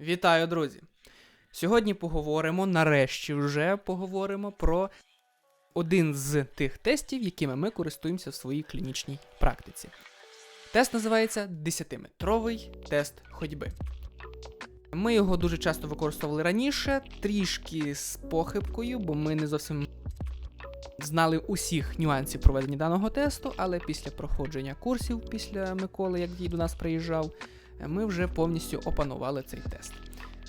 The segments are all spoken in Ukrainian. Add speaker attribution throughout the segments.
Speaker 1: Вітаю, друзі! Сьогодні поговоримо, нарешті вже поговоримо про один з тих тестів, якими ми користуємося в своїй клінічній практиці. Тест називається 10-метровий тест ходьби. Ми його дуже часто використовували раніше, трішки з похибкою, бо ми не зовсім знали усіх нюансів проведення даного тесту, але після проходження курсів, після Миколи, як він до нас приїжджав, ми вже повністю опанували цей тест.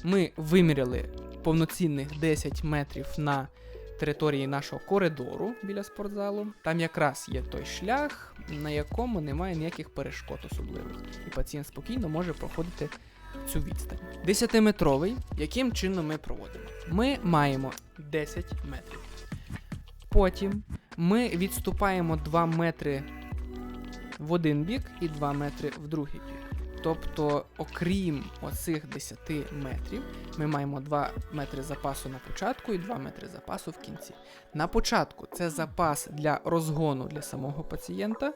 Speaker 1: Ми виміряли повноцінних 10 метрів на території нашого коридору біля спортзалу. Там якраз є той шлях, на якому немає ніяких перешкод особливих, і пацієнт спокійно може проходити цю відстань. 10-метровий, яким чином ми проводимо? Ми маємо 10 метрів. Потім ми відступаємо 2 метри в один бік і 2 метри в другий бік. Тобто, окрім оцих 10 метрів, ми маємо 2 метри запасу на початку і 2 метри запасу в кінці. На початку це запас для розгону для самого пацієнта.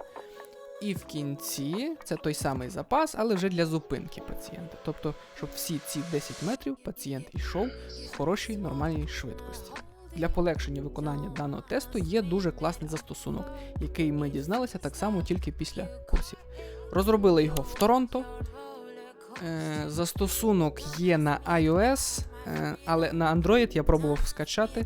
Speaker 1: І в кінці це той самий запас, але вже для зупинки пацієнта. Тобто, щоб всі ці 10 метрів пацієнт йшов в хорошій нормальній швидкості. Для полегшення виконання даного тесту є дуже класний застосунок, який ми дізналися так само тільки після курсів. Розробили його в Торонто. Е, Застосунок є на iOS, е, але на Android я пробував скачати,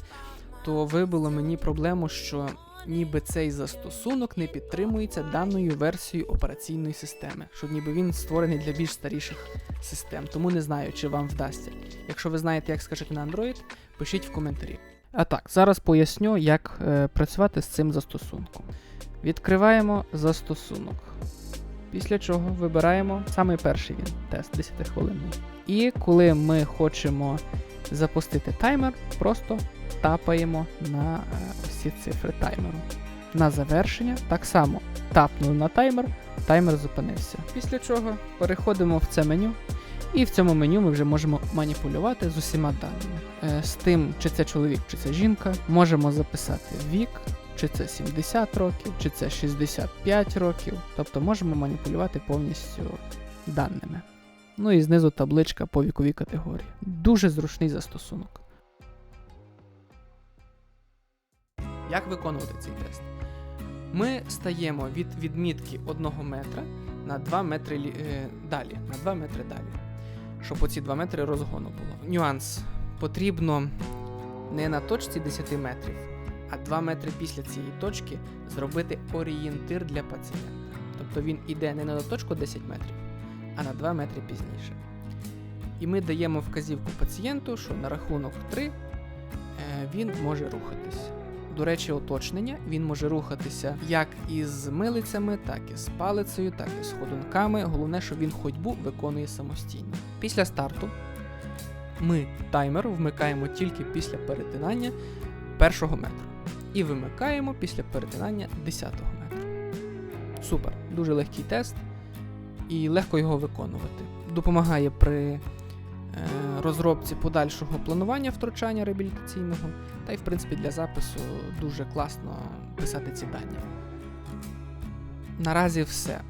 Speaker 1: то вибило мені проблему, що ніби цей застосунок не підтримується даною версією операційної системи, що ніби він створений для більш старіших систем. Тому не знаю, чи вам вдасться. Якщо ви знаєте, як скачати на Android, пишіть в коментарі. А так, зараз поясню, як е, працювати з цим застосунком. Відкриваємо застосунок. Після чого вибираємо самий перший він, тест 10 хвилинний. І коли ми хочемо запустити таймер, просто тапаємо на е, ці цифри таймеру. На завершення так само тапнули на таймер, таймер зупинився. Після чого переходимо в це меню, і в цьому меню ми вже можемо маніпулювати з усіма даними. Е, З тим, чи це чоловік, чи це жінка, можемо записати вік, чи це 70 років, чи це 65 років. Тобто можемо маніпулювати повністю даними. Ну і знизу табличка по віковій категорії. Дуже зручний застосунок. Як виконувати цей тест? Ми стаємо від відмітки 1 метра на 2 метри е, далі, на 2 метри далі, щоб оці 2 метри розгону було. Нюанс. Потрібно не на точці 10 метрів, а 2 метри після цієї точки зробити орієнтир для пацієнта. Тобто він іде не на точку 10 метрів, а на 2 метри пізніше. І ми даємо вказівку пацієнту, що на рахунок 3 е, він може рухатись. До речі, уточнення, він може рухатися як із милицями, так і з палицею, так і з ходунками. Головне, що він ходьбу виконує самостійно. Після старту ми таймер вмикаємо тільки після перетинання першого метру. І вимикаємо після перетинання 10-го метру. Супер, дуже легкий тест і легко його виконувати. Допомагає при е, розробці подальшого планування втручання реабілітаційного, та й в принципі для запису дуже класно писати ці дані. Наразі все.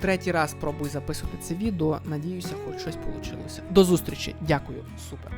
Speaker 1: Третій раз пробую записувати це відео. Надіюся, хоч щось вийшло. До зустрічі. Дякую, супер.